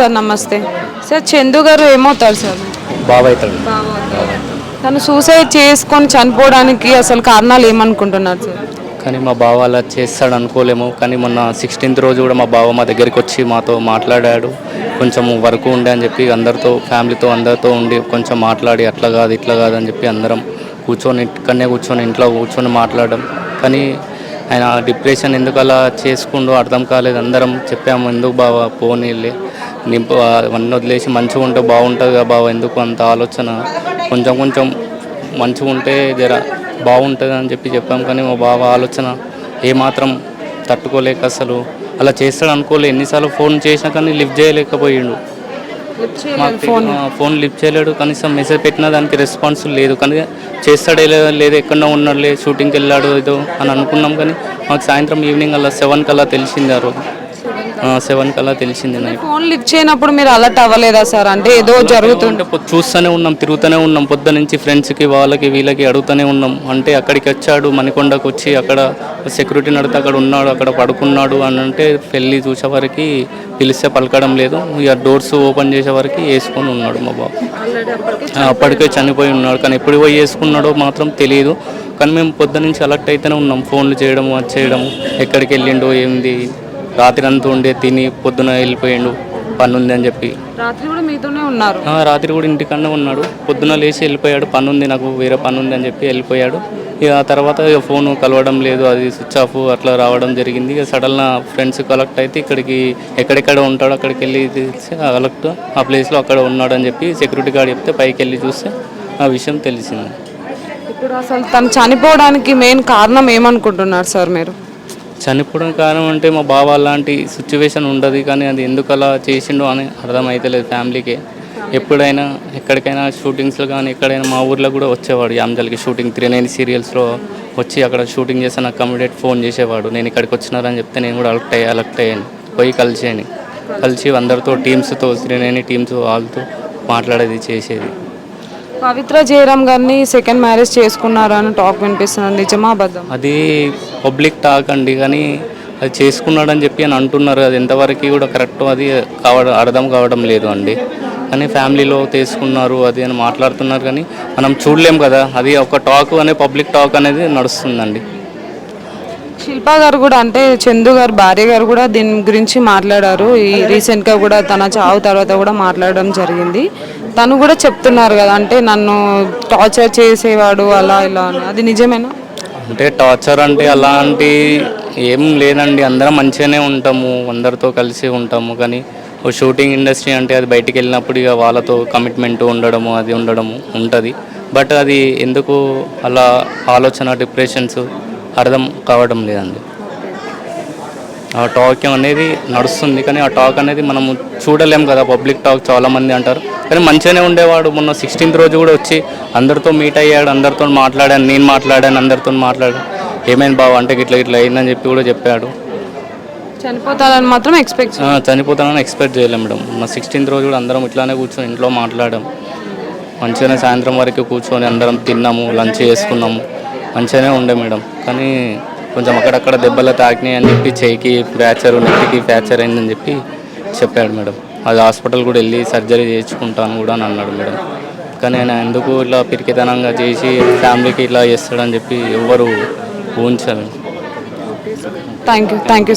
Sir నమస్తే. Sir Chandu గారు ఏమవుతారు సార్? బాబాయ్ తను సూసైడ్ చేసుకొని చనిపోవడానికి అసలు కారణాలు ఏమనుకుంటున్నారు సార్? కానీ మా బావ అలా చేస్తాడు అనుకోలేము. కానీ మొన్న సిక్స్టీన్త్ రోజు కూడా మా బావ మా దగ్గరికి వచ్చి మాతో మాట్లాడాడు. కొంచెం వర్క్ ఉండే అని చెప్పి అందరితో ఫ్యామిలీతో అందరితో ఉండి కొంచెం మాట్లాడి అట్లా కాదు ఇట్లా కాదు అని చెప్పి అందరం కూర్చొని ఇక్కడనే కూర్చొని ఇంట్లో కూర్చొని మాట్లాడడం కానీ ఆయన డిప్రెషన్ ఎందుకు అలా చేసుకుండో అర్థం కాలేదు. అందరం చెప్పాము ఎందుకు బావ పోనీలే. నింపు అవన్నీ వదిలేసి మంచిగా ఉంటే బాగుంటుంది కదా బావ ఎందుకు అంత ఆలోచన? కొంచెం కొంచెం మంచిగా ఉంటే జర బాగుంటుంది అని చెప్పి చెప్పాం కానీ మా బావ ఆలోచన ఏమాత్రం తట్టుకోలేక అసలు. అలా చేస్తాడు అనుకోలే ఎన్నిసార్లు ఫోన్ చేసినా కానీ లిఫ్ట్ చేయలేకపోయిండు. మాకు ఫోన్. లిఫ్ట్ చేయలేడు కనీసం మెసేజ్ పెట్టినా దానికి రెస్పాన్స్ లేదు. కానీ చేస్తాడే లేదు ఎక్కడో ఉన్నాడు లేదు షూటింగ్కి వెళ్ళాడు ఏదో అని అనుకున్నాం కానీ మాకు సాయంత్రం ఈవినింగ్ అలా సెవెన్ కల్లా తెలిసింది ఆ రోజు. సెవెన్ కల్లా తెలిసింది నైట్ ఫోన్ లిఫ్ట్ చేయనప్పుడు మీరు అలర్ట్ అవ్వలేదా సార్? అంటే ఏదో పొ- చూస్తూనే ఉన్నాం తిరుగుతూనే ఉన్నాం. పొద్దు నుంచి ఫ్రెండ్స్కి వాళ్ళకి వీళ్ళకి అడుగుతూనే ఉన్నాం. అంటే అక్కడికి వచ్చాడు మణికొండకు వచ్చి అక్కడ సెక్యూరిటీ నడితే అక్కడ ఉన్నాడు అక్కడ పడుకున్నాడు అని అంటే పెళ్ళి చూసేవారికి పిలిస్తే పలకడం లేదు. ఇక డోర్స్ ఓపెన్ చేసే వరకు వేసుకొని ఉన్నాడు మా బాబు. అప్పటికే చనిపోయి ఉన్నాడు. కానీ ఎప్పుడు పోయి వేసుకున్నాడో మాత్రం తెలియదు. కానీ మేము పొద్దు నుంచి అలర్ట్ అయితేనే ఉన్నాం. ఫోన్లు చేయడము అది చేయడము. ఎక్కడికి వెళ్ళిండో ఏంది? రాత్రి అంతా ఉండే తిని పొద్దున వెళ్ళిపోయిండు పని ఉంది అని చెప్పి. రాత్రి కూడా మీతోనే ఉన్నారు? ఆ, రాత్రి కూడా ఇంటికన్నా ఉన్నాడు. పొద్దున లేచి వెళ్ళిపోయాడు పని ఉంది నాకు వేరే పని ఉంది అని చెప్పి వెళ్ళిపోయాడు. ఇక ఆ తర్వాత ఇక ఫోన్ కలవడం లేదు అది స్విచ్ ఆఫ్ అట్లా రావడం జరిగింది. ఇక సడన్ ఫ్రెండ్స్ కలెక్ట్ అయితే ఇక్కడికి ఎక్కడెక్కడ ఉంటాడో అక్కడికి వెళ్ళి తెలిసి కలెక్ట్ ఆ ప్లేస్లో అక్కడ ఉన్నాడు అని చెప్పి సెక్యూరిటీ గార్డ్ చెప్తే పైకి వెళ్ళి చూస్తే ఆ విషయం తెలిసింది. ఇప్పుడు అసలు తను చనిపోవడానికి మెయిన్ కారణం ఏమనుకుంటున్నారు సార్ మీరు? చనిపోవడం కారణం అంటే మా బావ అలాంటి సిచ్యువేషన్ ఉండదు. కానీ అది ఎందుకు అలా చేసిండో అని అర్థమైతలేదు ఫ్యామిలీకి. ఎప్పుడైనా ఎక్కడికైనా షూటింగ్స్లో కానీ ఎక్కడైనా మా ఊర్లో కూడా వచ్చేవాడు. యామ్జల్కి షూటింగ్ త్రీ నైన్ సీరియల్స్లో వచ్చి అక్కడ షూటింగ్ చేస్తే నాకు కమిడియట్ ఫోన్ చేసేవాడు. నేను ఇక్కడికి వచ్చినారని చెప్తే నేను కూడా అలర్ట్ అయ్యి అలర్ట్ అయ్యాను. పోయి కలిసేయని కలిసి అందరితో టీమ్స్తో త్రీ నైన్ టీమ్స్ వాళ్ళతో మాట్లాడేది చేసేది. పవిత్ర జయరామ్ గారిని సెకండ్ మ్యారేజ్ చేసుకున్నారు అని టాక్ వినిపిస్తుంది. నిజమా అబద్ధం అది పబ్లిక్ టాక్ అండి కానీ అది చేసుకున్నాడని చెప్పి అని అంటున్నారు. అది ఎంతవరకు కూడా కరెక్ట్ అది కావడం అర్థం కావడం లేదు అండి. కానీ ఫ్యామిలీలో తీసుకున్నారు అది అని మాట్లాడుతున్నారు కానీ మనం చూడలేం కదా. అది ఒక టాక్ అనే పబ్లిక్ టాక్ అనేది నడుస్తుందండి. శిల్పా గారు కూడా అంటే చందు గారు భార్య గారు కూడా దీని గురించి మాట్లాడారు. ఈ రీసెంట్గా కూడా తన చావు తర్వాత కూడా మాట్లాడడం జరిగింది. తను కూడా చెప్తున్నారు కదా అంటే నన్ను టార్చర్ చేసేవాడు అలా ఇలా అని. అది నిజమేనా? అంటే టార్చర్ అంటే అలాంటి ఏం లేదండి. అందరం మంచిగానే ఉంటాము అందరితో కలిసి ఉంటాము. కానీ ఓ షూటింగ్ ఇండస్ట్రీ అంటే అది బయటికి వెళ్ళినప్పుడు ఇక వాళ్ళతో కమిట్మెంట్ ఉండడము అది ఉండడము ఉంటుంది. బట్ అది ఎందుకు అలా ఆలోచన డిప్రెషన్స్ అర్థం కావడం లేదండి. టాక్ అనేది నడుస్తుంది కానీ ఆ టాక్ అనేది మనం చూడలేం కదా పబ్లిక్ టాక్ చాలా మంది అంటారు. కానీ మంచిగానే ఉండేవాడు. మొన్న సిక్స్టీన్త్ రోజు కూడా వచ్చి అందరితో మీట్ అయ్యాడు అందరితో మాట్లాడాను నేను మాట్లాడాను అందరితో మాట్లాడాను. ఏమైంది బావ? అంటే ఇట్లా ఇట్లా అయిందని చెప్పి కూడా చెప్పాడు. చనిపోతారని మాత్రం ఎక్స్పెక్ట్ చనిపోతానని ఎక్స్పెక్ట్ చేయలేం మేడం. మొన్న సిక్స్టీన్త్ రోజు కూడా అందరం ఇట్లానే కూర్చొని ఇంట్లో మాట్లాడాం. మంచిగానే సాయంత్రం వరకు కూర్చొని అందరం తిన్నాము లంచ్ చేసుకున్నాము. మంచిగానే ఉండే మేడం. కానీ కొంచెం అక్కడక్కడ దెబ్బలు తాకినాయి అని చెప్పి చేయికి ఫ్రాక్చర్ నెత్తికి ఫ్రాక్చర్ అయిందని చెప్పి చెప్పాడు మేడం. అది హాస్పిటల్ కూడా వెళ్ళి సర్జరీ చేయించుకుంటాను కూడా అని అన్నాడు మేడం. కానీ ఆయన ఎందుకు ఇట్లా పిరికితనంగా చేసి ఫ్యామిలీకి ఇట్లా చేస్తాడని చెప్పి ఎవ్వరు ఊహించాలి థ్యాంక్ యూ థ్యాంక్ యూ